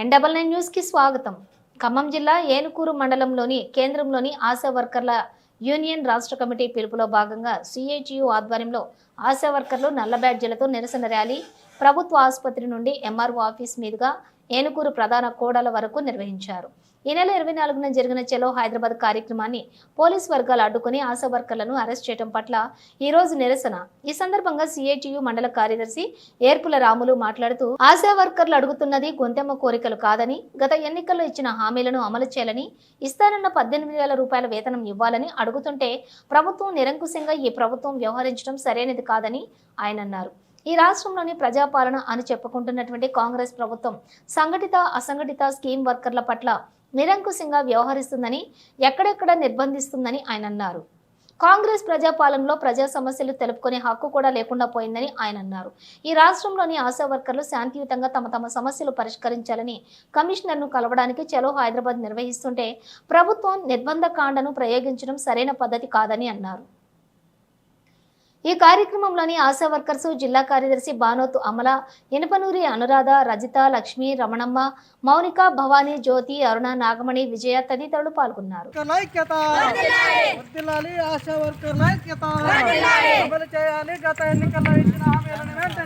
N double nine న్యూస్కి స్వాగతం. ఖమ్మం జిల్లా ఏనుకూరు మండలంలోని కేంద్రంలోని ఆశా వర్కర్ల యూనియన్ రాష్ట్ర కమిటీ పిలుపులో భాగంగా సిఐటియు ఆధ్వర్యంలో ఆశా వర్కర్లు నల్ల బ్యాడ్జీలతో నిరసన ర్యాలీ ప్రభుత్వ ఆసుపత్రి నుండి ఎంఆర్ఓ ఆఫీస్ మీదుగా ఏనుకూరు ప్రధాన కోడల వరకు నిర్వహించారు. ఈ నెల ఇరవై నాలుగున జరిగిన చలో హైదరాబాద్ కార్యక్రమాన్ని పోలీస్ వర్గాలు అడ్డుకుని ఆశా వర్కర్లను అరెస్ట్ చేయడం పట్ల ఈ రోజు నిరసన. ఈ సందర్భంగా సిఐటియు మండల కార్యదర్శి ఏర్పుల రాములు మాట్లాడుతూ ఆశా వర్కర్లు అడుగుతున్నది గొంతెమ్మ కోరికలు కాదని గత ఎన్నికల్లో ఇచ్చిన హామీలను అమలు చేయాలని ఇస్తానన్న పద్దెనిమిది వేల రూపాయల వేతనం ఇవ్వాలని అడుగుతుంటే ప్రభుత్వం నిరంకుశంగా ఈ ప్రభుత్వం వ్యవహరించడం సరైనది కాదని ఆయన అన్నారు. ఈ రాష్ట్రంలోని ప్రజాపాలన అని చెప్పుకుంటున్నటువంటి కాంగ్రెస్ ప్రభుత్వం సంఘటిత అసంఘటిత స్కీమ్ వర్కర్ల పట్ల నిరంకుశంగా వ్యవహరిస్తుందని ఎక్కడెక్కడ నిర్బంధిస్తుందని ఆయన అన్నారు. కాంగ్రెస్ ప్రజాపాలనలో ప్రజా సమస్యలు తెలుపుకునే హక్కు కూడా లేకుండా పోయిందని ఆయన అన్నారు. ఈ రాష్ట్రంలోని ఆశా వర్కర్లు శాంతియుతంగా తమ తమ సమస్యలు పరిష్కరించాలని కమిషనర్ను కలవడానికి చలో హైదరాబాద్ నిర్వహిస్తుంటే ప్రభుత్వం నిర్బంధ కాండను ప్రయోగించడం సరైన పద్ధతి కాదని అన్నారు. ఈ కార్యక్రమంలోని ఆశా వర్కర్స్ జిల్లా కార్యదర్శి బానోతు అమల ఇనపనూరి అనురాధ రజిత లక్ష్మి రమణమ్మ మౌనిక భవానీ జ్యోతి అరుణ నాగమణి విజయ తదితరులు పాల్గొన్నారు. ఆశా